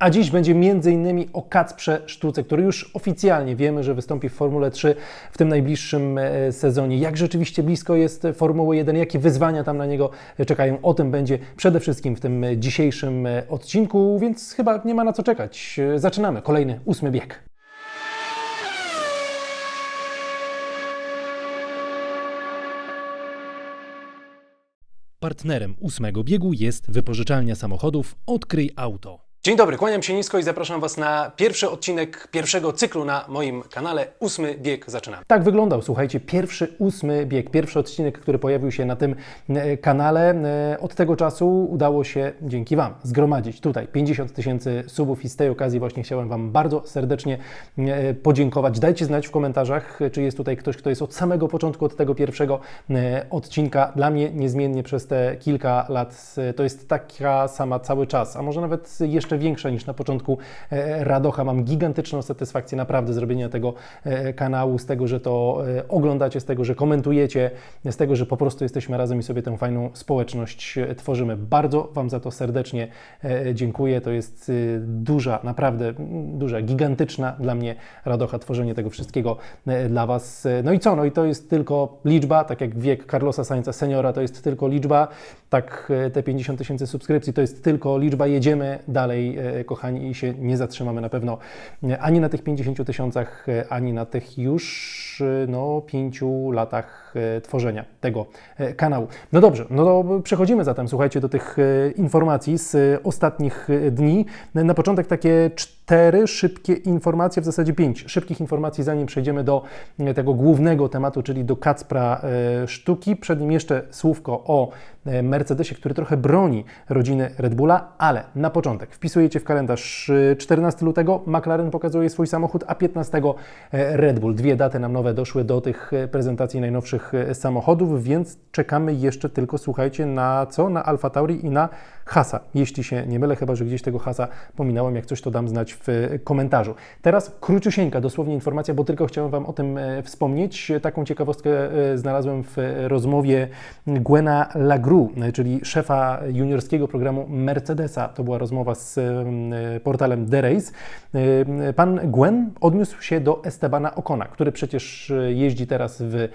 A dziś będzie m.in. o Kacprze Sztuce, który już oficjalnie wiemy, że wystąpi w Formule 3 w tym najbliższym e, sezonie. Jak rzeczywiście blisko jest Formuły 1, jakie wyzwania tam na niego czekają, o tym będzie przede wszystkim w tym dzisiejszym e, odcinku, więc chyba nie ma na co czekać. Zaczynamy kolejny ósmy bieg. Partnerem ósmego biegu jest wypożyczalnia samochodów Odkryj Auto. Dzień dobry, kłaniam się nisko i zapraszam Was na pierwszy odcinek pierwszego cyklu na moim kanale. Ósmy bieg zaczynamy. Tak wyglądał, słuchajcie, pierwszy ósmy bieg, pierwszy odcinek, który pojawił się na tym e, kanale. E, od tego czasu udało się dzięki Wam zgromadzić tutaj 50 tysięcy subów i z tej okazji właśnie chciałem Wam bardzo serdecznie e, podziękować. Dajcie znać w komentarzach, czy jest tutaj ktoś, kto jest od samego początku, od tego pierwszego odcinka. Dla mnie niezmiennie przez te kilka lat to jest taka sama cały czas, a może nawet jeszcze jeszcze większa niż na początku e, Radocha. Mam gigantyczną satysfakcję naprawdę zrobienia tego e, kanału, z tego, że to e, oglądacie, z tego, że komentujecie, z tego, że po prostu jesteśmy razem i sobie tę fajną społeczność tworzymy. Bardzo Wam za to serdecznie dziękuję. To jest duża, naprawdę duża, gigantyczna dla mnie radocha tworzenie tego wszystkiego dla Was. No i co? No i to jest tylko liczba, tak jak wiek Carlosa Sainza seniora to jest tylko liczba, tak te 50 tysięcy subskrypcji to jest tylko liczba. Jedziemy dalej dalej, e, kochani, i się nie zatrzymamy na pewno e, ani na tych 50 tysiącach, e, ani na tych już no, pięciu latach tworzenia tego kanału. No dobrze, no to przechodzimy zatem, słuchajcie, do tych informacji z ostatnich dni. Na początek takie cztery szybkie informacje, w zasadzie pięć szybkich informacji, zanim przejdziemy do tego głównego tematu, czyli do Kacpra sztuki. Przed nim jeszcze słówko o Mercedesie, który trochę broni rodziny Red Bulla, ale na początek wpisujecie w kalendarz 14 lutego, McLaren pokazuje swój samochód, a 15 Red Bull. Dwie daty nam nowe doszły do tych prezentacji najnowszych samochodów, więc czekamy jeszcze tylko, słuchajcie, na co? Na Alfa Tauri i na Hasa, jeśli się nie mylę, chyba że gdzieś tego Hasa pominąłem, jak coś to dam znać w komentarzu. Teraz króciusieńka, dosłownie informacja, bo tylko chciałem Wam o tym e, wspomnieć. Taką ciekawostkę e, znalazłem w rozmowie Gwena Lagru, e, czyli szefa juniorskiego programu Mercedesa. To była rozmowa z portalem The Race. Pan Gwen odniósł się do Estebana Ocona, który przecież jeździ teraz w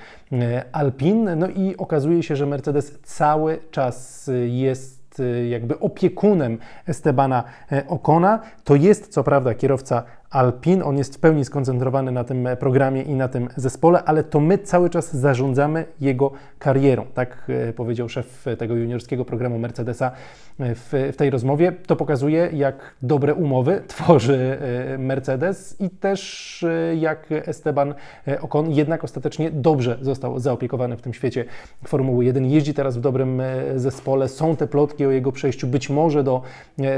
Alpin, no i okazuje się, że Mercedes cały czas jest Y, jakby opiekunem Estebana e, Ocona. To jest co prawda kierowca Alpin. On jest w pełni skoncentrowany na tym programie i na tym zespole, ale to my cały czas zarządzamy jego karierą. Tak e, powiedział szef tego juniorskiego programu Mercedesa e, w, w tej rozmowie. To pokazuje, jak dobre umowy tworzy e, Mercedes i też jak Esteban Ocon jednak ostatecznie dobrze został zaopiekowany w tym świecie Formuły 1. Jeździ teraz w dobrym zespole. Są te plotki o jego przejściu być może do,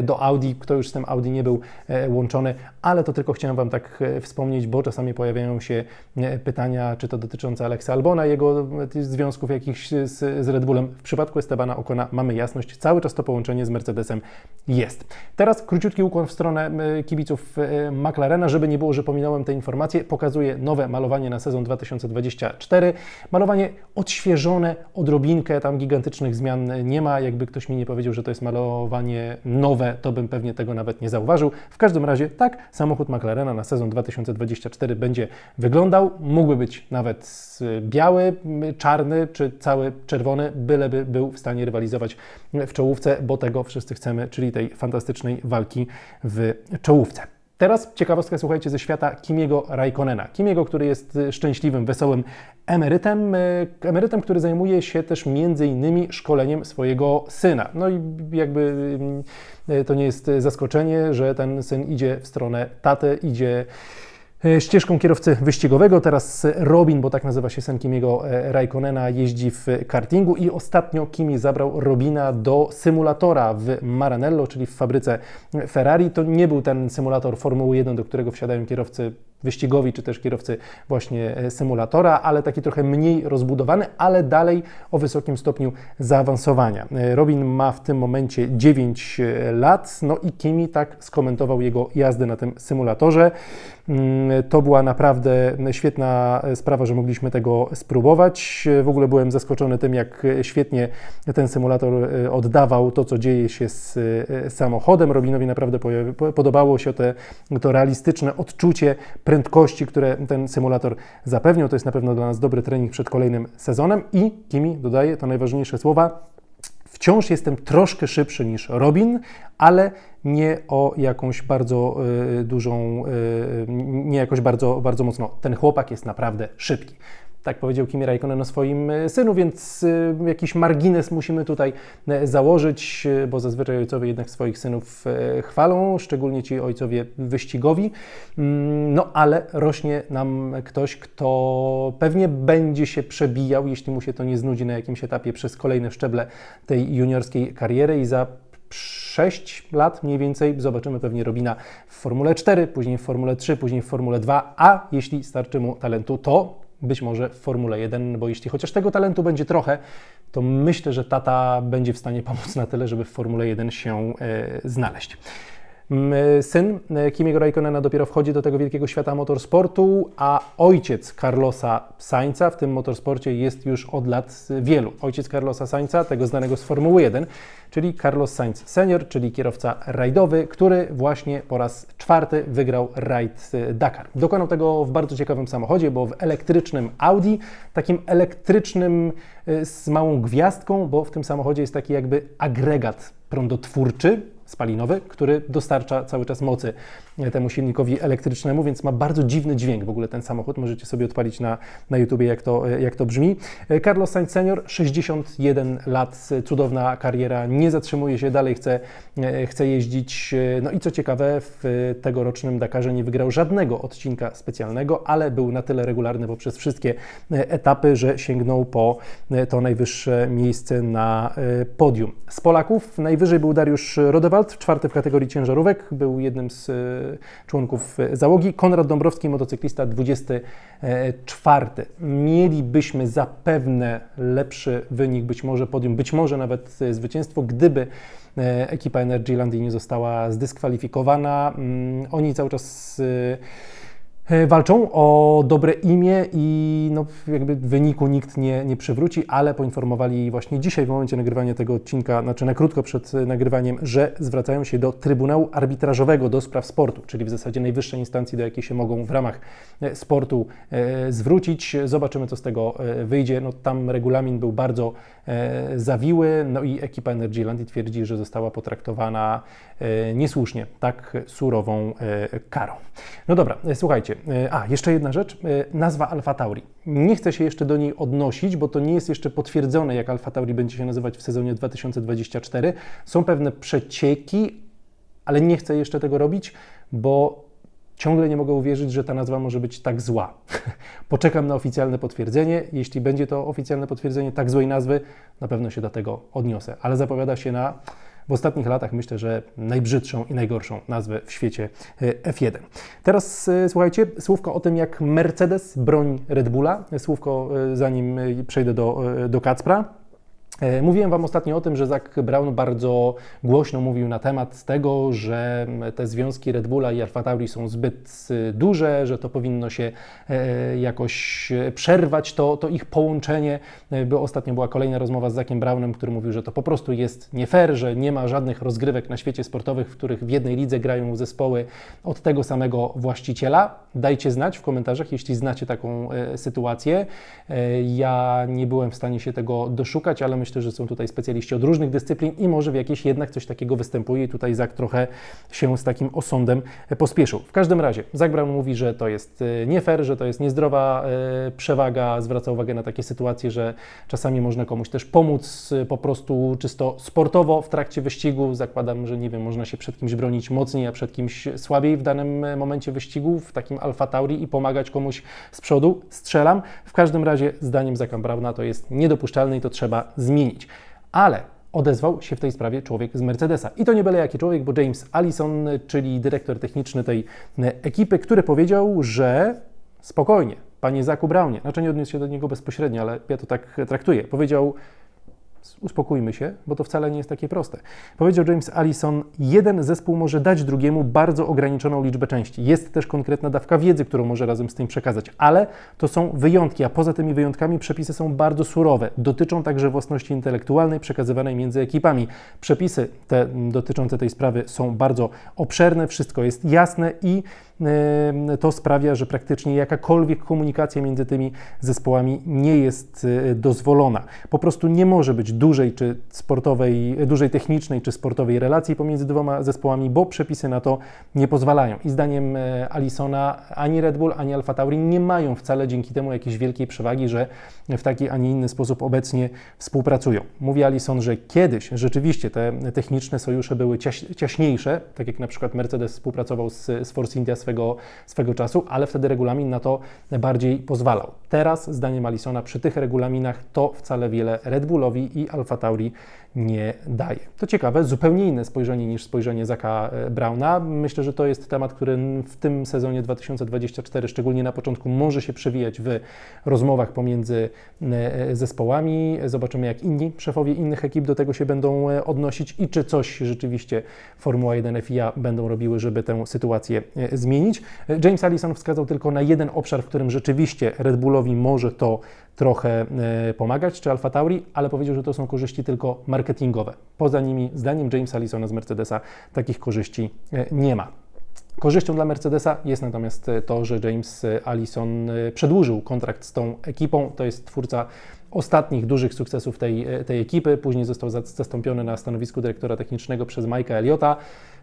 do Audi. Kto już z tym Audi nie był łączony, ale to tylko chciałem Wam tak e, wspomnieć, bo czasami pojawiają się e, pytania, czy to dotyczące Alexa Albona, jego e, związków jakichś z, z Red Bullem. W przypadku Estebana Okona mamy jasność, cały czas to połączenie z Mercedesem jest. Teraz króciutki ukłon w stronę kibiców McLarena, żeby nie było, że pominąłem te informacje. Pokazuję nowe malowanie na sezon 2024. Malowanie odświeżone, odrobinkę, tam gigantycznych zmian nie ma. Jakby ktoś mi nie powiedział, że to jest malowanie nowe, to bym pewnie tego nawet nie zauważył. W każdym razie tak, samochód samochód McLarena na sezon 2024 będzie wyglądał. Mógłby być nawet biały, czarny czy cały czerwony, byleby był w stanie rywalizować w czołówce, bo tego wszyscy chcemy, czyli tej fantastycznej walki w czołówce. Teraz ciekawostka, słuchajcie, ze świata Kimiego Raikkonena. Kimiego, który jest szczęśliwym, wesołym emerytem, emerytem, który zajmuje się też między innymi szkoleniem swojego syna. No i jakby mm, to nie jest zaskoczenie, że ten syn idzie w stronę taty, idzie ścieżką kierowcy wyścigowego. Teraz Robin, bo tak nazywa się syn Kimiego e, Raikkonena, jeździ w kartingu i ostatnio Kimi zabrał Robina do symulatora w Maranello, czyli w fabryce Ferrari. To nie był ten symulator Formuły 1, do którego wsiadają kierowcy wyścigowi, czy też kierowcy właśnie e, symulatora, ale taki trochę mniej rozbudowany, ale dalej o wysokim stopniu zaawansowania. E, Robin ma w tym momencie 9 e, lat, no i Kimi tak skomentował jego jazdę na tym symulatorze. Mm, to była naprawdę świetna sprawa, że mogliśmy tego spróbować. W ogóle byłem zaskoczony tym, jak świetnie ten symulator oddawał to, co dzieje się z samochodem. Robinowi naprawdę podobało się te, to realistyczne odczucie prędkości, które ten symulator zapewniał. To jest na pewno dla nas dobry trening przed kolejnym sezonem i Kimi dodaje to najważniejsze słowa. Wciąż jestem troszkę szybszy niż Robin, ale nie o jakąś bardzo y, dużą, y, nie jakoś bardzo, bardzo mocno. Ten chłopak jest naprawdę szybki. Tak powiedział Kimi Raikkonen o swoim e, synu, więc e, jakiś margines musimy tutaj e, założyć, bo zazwyczaj ojcowie jednak swoich synów chwalą, szczególnie ci ojcowie wyścigowi. Mm, no ale rośnie nam ktoś, kto pewnie będzie się przebijał, jeśli mu się to nie znudzi na jakimś etapie przez kolejne szczeble tej juniorskiej kariery i za 6 lat mniej więcej zobaczymy pewnie Robina w Formule 4, później w Formule 3, później w Formule 2, a jeśli starczy mu talentu, to być może w Formule 1, bo jeśli chociaż tego talentu będzie trochę, to myślę, że tata będzie w stanie pomóc na tyle, żeby w Formule 1 się e, znaleźć. Syn e, Kimiego Raikkonena dopiero wchodzi do tego wielkiego świata motorsportu, a ojciec Carlosa Sainza w tym motorsporcie jest już od lat wielu. Ojciec Carlosa Sainza, tego znanego z Formuły 1, czyli Carlos Sainz senior, czyli kierowca rajdowy, który właśnie po raz czwarty wygrał rajd Dakar. Dokonał tego w bardzo ciekawym samochodzie, bo w elektrycznym Audi, takim elektrycznym e, z małą gwiazdką, bo w tym samochodzie jest taki jakby agregat prądotwórczy, spalinowy, który dostarcza cały czas mocy temu silnikowi elektrycznemu, więc ma bardzo dziwny dźwięk w ogóle ten samochód. Możecie sobie odpalić na, na YouTubie, jak to, jak to brzmi. Carlos Sainz Senior, 61 lat, cudowna kariera, nie zatrzymuje się, dalej chce, chce jeździć. No i co ciekawe, w tegorocznym Dakarze nie wygrał żadnego odcinka specjalnego, ale był na tyle regularny poprzez wszystkie etapy, że sięgnął po to najwyższe miejsce na podium. Z Polaków najwyżej był Dariusz Rodewald, czwarty w kategorii ciężarówek, był jednym z członków załogi. Konrad Dąbrowski, motocyklista 24. Mielibyśmy zapewne lepszy wynik, być może podium, być może nawet zwycięstwo, gdyby e, ekipa Energylandii nie została zdyskwalifikowana. Mm, oni cały czas e, E, walczą o dobre imię i no, jakby wyniku nikt nie, nie przywróci, ale poinformowali właśnie dzisiaj w momencie nagrywania tego odcinka, znaczy na krótko przed nagrywaniem, że zwracają się do Trybunału Arbitrażowego do spraw sportu, czyli w zasadzie najwyższej instancji, do jakiej się mogą w ramach e, sportu e, zwrócić. Zobaczymy, co z tego e, wyjdzie. No, tam regulamin był bardzo e, zawiły, no i ekipa Energylandii twierdzi, że została potraktowana e, niesłusznie, tak surową karą. No dobra, słuchajcie, E, a, jeszcze jedna rzecz. E, nazwa Alfa Tauri. Nie chcę się jeszcze do niej odnosić, bo to nie jest jeszcze potwierdzone, jak Alfa Tauri będzie się nazywać w sezonie 2024. Są pewne przecieki, ale nie chcę jeszcze tego robić, bo ciągle nie mogę uwierzyć, że ta nazwa może być tak zła. Poczekam na oficjalne potwierdzenie. Jeśli będzie to oficjalne potwierdzenie tak złej nazwy, na pewno się do tego odniosę. Ale zapowiada się na w ostatnich latach myślę, że najbrzydszą i najgorszą nazwę w świecie e, F1. Teraz e, słuchajcie, słówko o tym, jak Mercedes broni Red Bulla. Słówko e, zanim przejdę do, do Kacpra. E, mówiłem Wam ostatnio o tym, że Zach Brown bardzo głośno mówił na temat tego, że te związki Red Bulla i Alfa Tauri są zbyt y, duże, że to powinno się e, jakoś przerwać, to, to ich połączenie. E, bo ostatnio była kolejna rozmowa z Zachem Brownem, który mówił, że to po prostu jest nie fair, że nie ma żadnych rozgrywek na świecie sportowych, w których w jednej lidze grają zespoły od tego samego właściciela. Dajcie znać w komentarzach, jeśli znacie taką sytuację. Ja nie byłem w stanie się tego doszukać, ale myślę, Myślę, że są tutaj specjaliści od różnych dyscyplin i może w jakieś jednak coś takiego występuje i tutaj Zak trochę się z takim osądem pospieszył. W każdym razie Zak Brown mówi, że to jest e, nie fair, że to jest niezdrowa e, przewaga, zwraca uwagę na takie sytuacje, że czasami można komuś też pomóc e, po prostu czysto sportowo w trakcie wyścigu. Zakładam, że nie wiem, można się przed kimś bronić mocniej, a przed kimś słabiej w danym momencie wyścigu, w takim Alfa Tauri i pomagać komuś z przodu. Strzelam. W każdym razie zdaniem Zaka Browna to jest niedopuszczalne i to trzeba zmienić zmienić. Ale odezwał się w tej sprawie człowiek z Mercedesa. I to nie byle jaki człowiek, bo James Allison, czyli dyrektor techniczny tej ekipy, który powiedział, że spokojnie, panie Zaku Brownie, znaczy nie odniósł się do niego bezpośrednio, ale ja to tak traktuję, powiedział, uspokójmy się, bo to wcale nie jest takie proste. Powiedział James Allison, jeden zespół może dać drugiemu bardzo ograniczoną liczbę części. Jest też konkretna dawka wiedzy, którą może razem z tym przekazać, ale to są wyjątki, a poza tymi wyjątkami przepisy są bardzo surowe. Dotyczą także własności intelektualnej przekazywanej między ekipami. Przepisy te dotyczące tej sprawy są bardzo obszerne, wszystko jest jasne i to sprawia, że praktycznie jakakolwiek komunikacja między tymi zespołami nie jest e, dozwolona. Po prostu nie może być dużej czy sportowej, dużej technicznej czy sportowej relacji pomiędzy dwoma zespołami, bo przepisy na to nie pozwalają. I zdaniem e, Alisona ani Red Bull, ani Alfa Tauri nie mają wcale dzięki temu jakiejś wielkiej przewagi, że w taki, a nie inny sposób obecnie współpracują. Mówi Alison, że kiedyś rzeczywiście te techniczne sojusze były ciaś, ciaśniejsze, tak jak na przykład Mercedes współpracował z, z Force India swego, swego czasu, ale wtedy regulamin na to bardziej pozwalał. Teraz, zdaniem Alisona, przy tych regulaminach to wcale wiele Red Bullowi i Alfa Tauri nie daje. To ciekawe, zupełnie inne spojrzenie niż spojrzenie Zaka e, Brauna. Myślę, że to jest temat, który w tym sezonie 2024, szczególnie na początku, może się przewijać w rozmowach pomiędzy e, zespołami. Zobaczymy, jak inni szefowie innych ekip do tego się będą e, odnosić i czy coś rzeczywiście Formuła 1 FIA będą robiły, żeby tę sytuację zmienić. James Allison wskazał tylko na jeden obszar, w którym rzeczywiście Red Bullowi może to trochę e, pomagać, czy Alfa Tauri, ale powiedział, że to są korzyści tylko marketingowe. Poza nimi, zdaniem Jamesa Allisona z Mercedesa, takich korzyści e, nie ma. Korzyścią dla Mercedesa jest natomiast e, to, że James Allison przedłużył kontrakt z tą ekipą. To jest twórca ostatnich dużych sukcesów tej, tej ekipy. Później został zastąpiony na stanowisku dyrektora technicznego przez Mike'a Elliotta.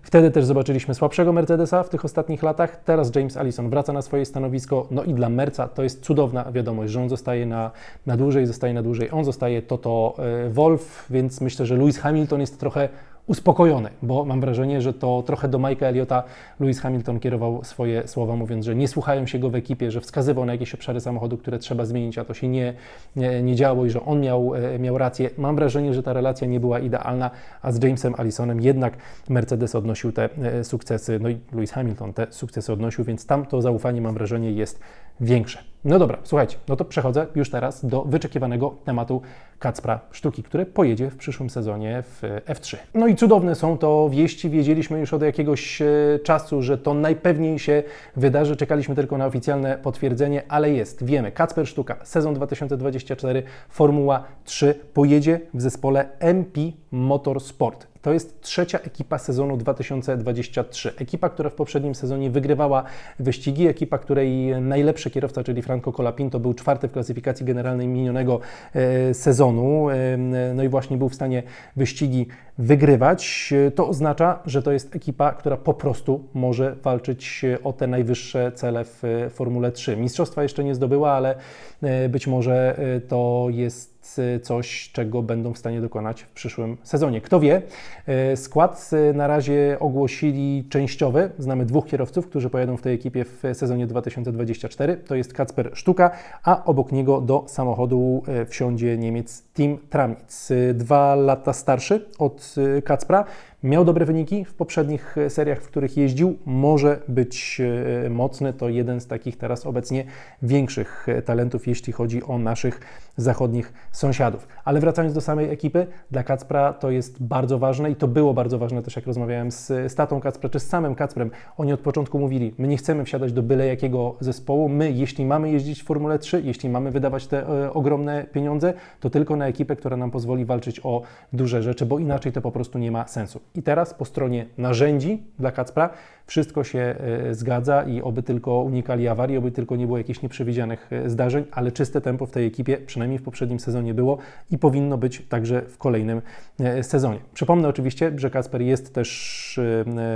Wtedy też zobaczyliśmy słabszego Mercedesa w tych ostatnich latach. Teraz James Allison wraca na swoje stanowisko. No i dla Merca to jest cudowna wiadomość, że on zostaje na, na dłużej, zostaje na dłużej. On zostaje Toto e, Wolf, więc myślę, że Lewis Hamilton jest trochę uspokojony, bo mam wrażenie, że to trochę do Mike'a Elliotta Lewis Hamilton kierował swoje słowa, mówiąc, że nie słuchają się go w ekipie, że wskazywał na jakieś obszary samochodu, które trzeba zmienić, a to się nie, nie, nie działo i że on miał, e, miał rację. Mam wrażenie, że ta relacja nie była idealna, a z Jamesem Allisonem jednak Mercedes odnosił te e, sukcesy, no i Lewis Hamilton te sukcesy odnosił, więc tam to zaufanie, mam wrażenie, jest większe. No dobra, słuchajcie, no to przechodzę już teraz do wyczekiwanego tematu Kacpra Sztuki, który pojedzie w przyszłym sezonie w F3. No i cudowne są to wieści, wiedzieliśmy już od jakiegoś e, czasu, że to najpewniej się wydarzy, czekaliśmy tylko na oficjalne potwierdzenie, ale jest, wiemy, Kacper Sztuka, sezon 2024, Formuła 3 pojedzie w zespole MP Motorsport. To jest trzecia ekipa sezonu 2023. Ekipa, która w poprzednim sezonie wygrywała wyścigi, ekipa, której najlepszy kierowca, czyli Franco Colapinto, był czwarty w klasyfikacji generalnej minionego e, sezonu. E, no i właśnie był w stanie wyścigi wygrywać. To oznacza, że to jest ekipa, która po prostu może walczyć o te najwyższe cele w Formule 3. Mistrzostwa jeszcze nie zdobyła, ale e, być może to jest coś, czego będą w stanie dokonać w przyszłym sezonie. Kto wie, e, skład e, na razie ogłosili częściowy. Znamy dwóch kierowców, którzy pojadą w tej ekipie w sezonie 2024. To jest Kacper Sztuka, a obok niego do samochodu e, wsiądzie Niemiec Tim Tramitz. Dwa lata starszy od Kacpra. Miał dobre wyniki w poprzednich seriach, w których jeździł. Może być mocny. To jeden z takich teraz obecnie większych talentów, jeśli chodzi o naszych zachodnich sąsiadów. Ale wracając do samej ekipy, dla Kacpra to jest bardzo ważne i to było bardzo ważne też jak rozmawiałem z, z tatą Kacpra czy z samym Kacprem. Oni od początku mówili, my nie chcemy wsiadać do byle jakiego zespołu, my jeśli mamy jeździć w Formule 3, jeśli mamy wydawać te e, ogromne pieniądze, to tylko na ekipę, która nam pozwoli walczyć o duże rzeczy, bo inaczej to po prostu nie ma sensu. I teraz po stronie narzędzi dla Kacpra wszystko się e, zgadza i oby tylko unikali awarii, oby tylko nie było jakichś nieprzewidzianych e, zdarzeń, ale czyste tempo w tej ekipie, przynajmniej w poprzednim sezonie było i powinno być także w kolejnym e, sezonie. Przypomnę oczywiście, że Kasper jest też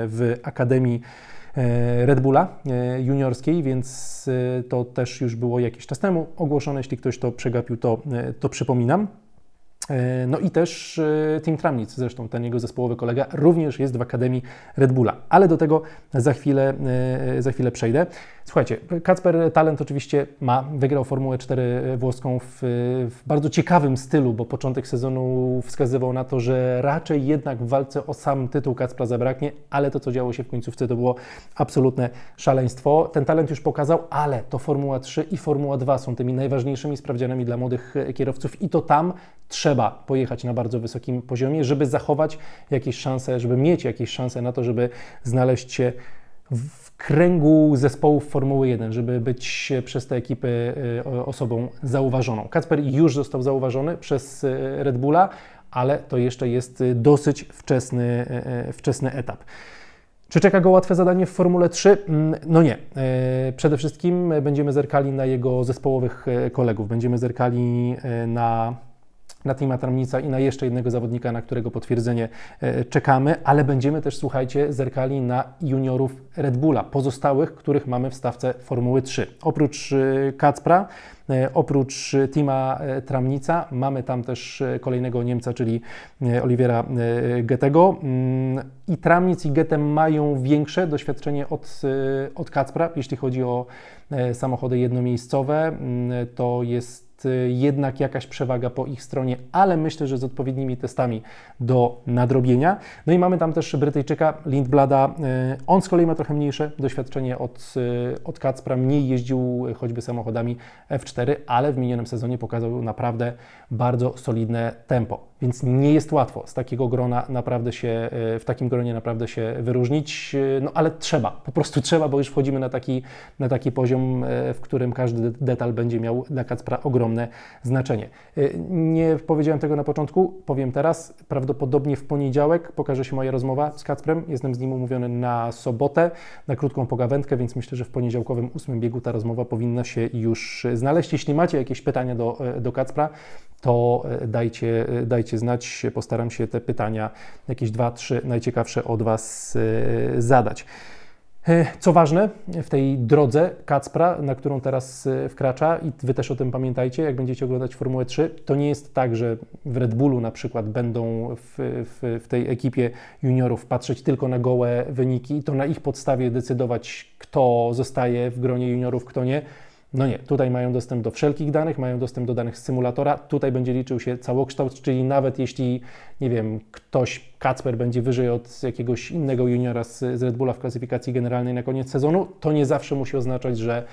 w Akademii Red Bulla juniorskiej, więc to też już było jakiś czas temu ogłoszone. Jeśli ktoś to przegapił, to, to przypominam. E, no i też e, Tim Tramnic, zresztą ten jego zespołowy kolega, również jest w Akademii Red Bulla, ale do tego za chwilę, e, za chwilę przejdę. Słuchajcie, Kacper talent oczywiście ma, wygrał Formułę 4 włoską w, w, bardzo ciekawym stylu, bo początek sezonu wskazywał na to, że raczej jednak w walce o sam tytuł Kacpra zabraknie, ale to, co działo się w końcówce, to było absolutne szaleństwo. Ten talent już pokazał, ale to Formuła 3 i Formuła 2 są tymi najważniejszymi sprawdzianami dla młodych kierowców i to tam trzeba pojechać na bardzo wysokim poziomie, żeby zachować jakieś szanse, żeby mieć jakieś szanse na to, żeby znaleźć się w kręgu zespołów Formuły 1, żeby być przez te ekipy y, osobą zauważoną. Kacper już został zauważony przez y, Red Bulla, ale to jeszcze jest dosyć wczesny, wczesny etap. Czy czeka go łatwe zadanie w Formule 3? Mm, no nie. Przede wszystkim będziemy zerkali na jego zespołowych kolegów. Będziemy zerkali na na Tima Tramnica i na jeszcze jednego zawodnika, na którego potwierdzenie e, czekamy, ale będziemy też, słuchajcie, zerkali na juniorów Red Bulla, pozostałych, których mamy w stawce Formuły 3. Oprócz e, Kacpra, e, oprócz Tima Tramnica, mamy tam też kolejnego Niemca, czyli Oliwiera Getego. Mm, I Tramnic i Gete mają większe doświadczenie od, od Kacpra, jeśli chodzi o samochody jednomiejscowe. Mm, to jest Y, jednak jakaś przewaga po ich stronie, ale myślę, że z odpowiednimi testami do nadrobienia. No i mamy tam też Brytyjczyka Lindblada. Y, on z kolei ma trochę mniejsze doświadczenie od, y, od Kacpra, mniej jeździł choćby samochodami F4, ale w minionym sezonie pokazał naprawdę bardzo solidne tempo. Więc nie jest łatwo z takiego grona naprawdę się, w takim gronie naprawdę się wyróżnić, no ale trzeba, po prostu trzeba, bo już wchodzimy na taki, na taki poziom, w którym każdy detal będzie miał dla Kacpra ogromny ogromne znaczenie. Y, nie powiedziałem tego na początku, powiem teraz. Prawdopodobnie w poniedziałek pokaże się moja rozmowa z Kacprem. Jestem z nim umówiony na sobotę, na krótką pogawędkę, więc myślę, że w poniedziałkowym ósmym biegu ta rozmowa powinna się już znaleźć. Jeśli macie jakieś pytania do, e, do Kacpra, to dajcie, dajcie znać. Postaram się te pytania, jakieś dwa, trzy najciekawsze od Was zadać. E, co ważne, w tej drodze Kacpra, na którą teraz e, wkracza, i Wy też o tym pamiętajcie, jak będziecie oglądać Formułę 3, to nie jest tak, że w Red Bullu na przykład będą w, w, w tej ekipie juniorów patrzeć tylko na gołe wyniki i to na ich podstawie decydować, kto zostaje w gronie juniorów, kto nie. No nie, tutaj mają dostęp do wszelkich danych, mają dostęp do danych z symulatora, tutaj będzie liczył się całokształt, czyli nawet jeśli, nie wiem, ktoś, Kacper będzie wyżej od jakiegoś innego juniora z, z Red Bulla w klasyfikacji generalnej na koniec sezonu, to nie zawsze musi oznaczać, że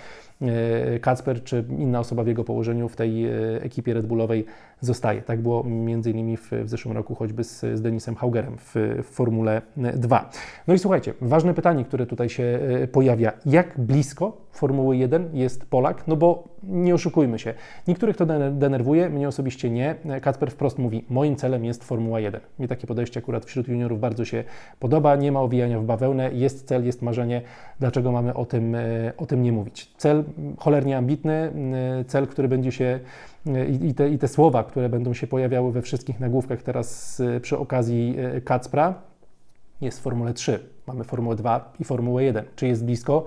E, Kacper czy inna osoba w jego położeniu w tej e, ekipie Red Bullowej zostaje. Tak było między innymi w, w zeszłym roku choćby z, z Denisem Haugerem w, w Formule 2. No i słuchajcie, ważne pytanie, które tutaj się e, pojawia. Jak blisko Formuły 1 jest Polak? No bo nie oszukujmy się. Niektórych to denerwuje, mnie osobiście nie. Kacper wprost mówi, moim celem jest Formuła 1. Mi takie podejście akurat wśród juniorów bardzo się podoba. Nie ma owijania w bawełnę, jest cel, jest marzenie. Dlaczego mamy o tym, o tym nie mówić? Cel cholernie ambitny, y, cel, który będzie się y, i te, i te słowa, które będą się pojawiały we wszystkich nagłówkach teraz przy okazji Kacpra, jest w Formule 3. Mamy Formułę 2 i Formułę 1. Czy jest blisko?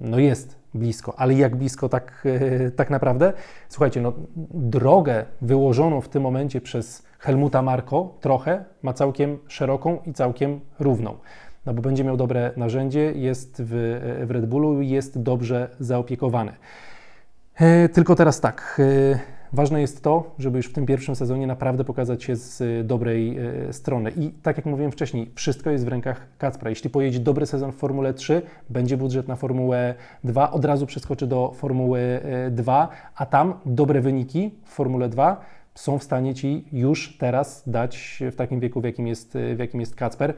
No jest blisko, ale jak blisko tak, tak naprawdę? Słuchajcie, no, drogę wyłożoną w tym momencie przez Helmuta Marko trochę ma całkiem szeroką i całkiem równą no bo będzie miał dobre narzędzie, jest w, w Red Bullu jest dobrze zaopiekowany. E, tylko teraz tak. Ważne jest to, żeby już w tym pierwszym sezonie naprawdę pokazać się z dobrej e, strony. I tak jak mówiłem wcześniej, wszystko jest w rękach Kacpra. Jeśli pojedzie dobry sezon w Formule 3, będzie budżet na Formułę 2, od razu przeskoczy do Formuły 2, a tam dobre wyniki w Formule 2 są w stanie Ci już teraz dać w takim wieku, w jakim jest, w jakim jest Kacper,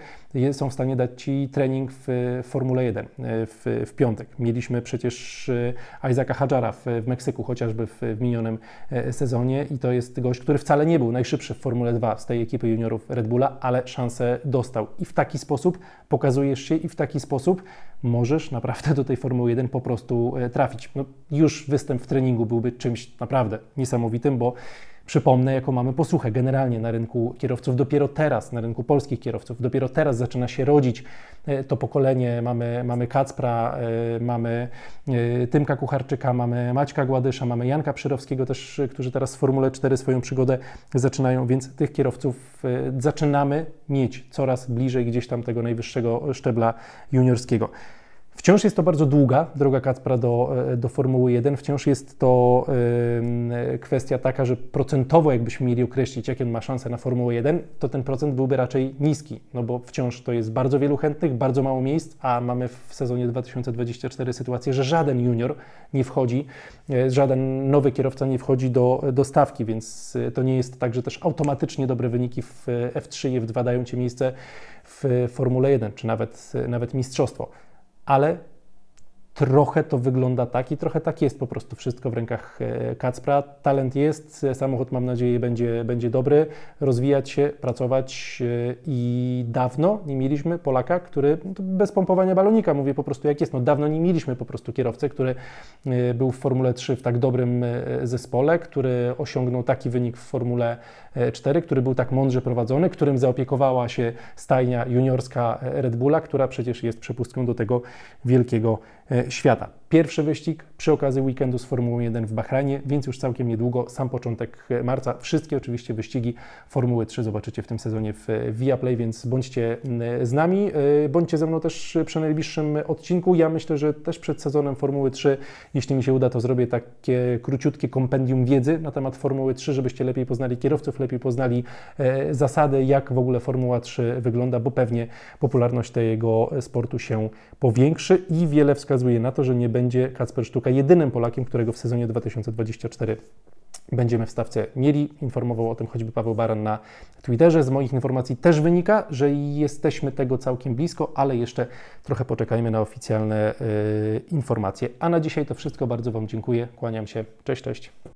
są w stanie dać Ci trening w Formule 1 w, w piątek. Mieliśmy przecież e, Isaaca Hadżara w, w Meksyku, chociażby w, w minionym e, sezonie i to jest gość, który wcale nie był najszybszy w Formule 2 z tej ekipy juniorów Red Bulla, ale szansę dostał. I w taki sposób pokazujesz się i w taki sposób możesz naprawdę do tej Formuły 1 po prostu e, trafić. No, już występ w treningu byłby czymś naprawdę niesamowitym, bo Przypomnę, jaką mamy posłuchę generalnie na rynku kierowców. Dopiero teraz, na rynku polskich kierowców, dopiero teraz zaczyna się rodzić e, to pokolenie. Mamy, mamy Kacpra, e, mamy e, Tymka Kucharczyka, mamy Maćka Gładysza, mamy Janka Przyrowskiego też, którzy teraz w Formule 4 swoją przygodę zaczynają, więc tych kierowców zaczynamy mieć coraz bliżej gdzieś tam tego najwyższego szczebla juniorskiego. Wciąż jest to bardzo długa droga Kacpra do, e, do Formuły 1. Wciąż jest to y, kwestia taka, że procentowo, jakbyśmy mieli określić, jakie on ma szanse na Formułę 1, to ten procent byłby raczej niski, no bo wciąż to jest bardzo wielu chętnych, bardzo mało miejsc, a mamy w sezonie 2024 sytuację, że żaden junior nie wchodzi, e, żaden nowy kierowca nie wchodzi do, do stawki, więc to nie jest tak, że też automatycznie dobre wyniki w F3 i F2 dają Ci miejsce w Formule 1, czy nawet, nawet mistrzostwo ale trochę to wygląda tak i trochę tak jest po prostu wszystko w rękach e, Kacpra. Talent jest, samochód mam nadzieję będzie, będzie dobry, rozwijać się, pracować e, i dawno nie mieliśmy Polaka, który no bez pompowania balonika, mówię po prostu jak jest, no dawno nie mieliśmy po prostu kierowcy, który e, był w Formule 3 w tak dobrym zespole, który osiągnął taki wynik w Formule 4, który był tak mądrze prowadzony, którym zaopiekowała się stajnia juniorska Red Bulla, która przecież jest przepustką do tego wielkiego świata. Pierwszy wyścig przy okazji weekendu z Formuły 1 w Bahrajnie, więc już całkiem niedługo, sam początek marca. Wszystkie oczywiście wyścigi Formuły 3 zobaczycie w tym sezonie w Viaplay, więc bądźcie z nami, e, bądźcie ze mną też przy najbliższym odcinku. Ja myślę, że też przed sezonem Formuły 3, jeśli mi się uda, to zrobię takie króciutkie kompendium wiedzy na temat Formuły 3, żebyście lepiej poznali kierowców, lepiej poznali e, zasady, jak w ogóle Formuła 3 wygląda, bo pewnie popularność tego sportu się powiększy i wiele wskazuje na to, że nie będzie Kacper Sztuka jedynym Polakiem, którego w sezonie 2024 będziemy w stawce mieli. Informował o tym choćby Paweł Baran na Twitterze. Z moich informacji też wynika, że jesteśmy tego całkiem blisko, ale jeszcze trochę poczekajmy na oficjalne yy, informacje. A na dzisiaj to wszystko. Bardzo Wam dziękuję. Kłaniam się. Cześć, cześć.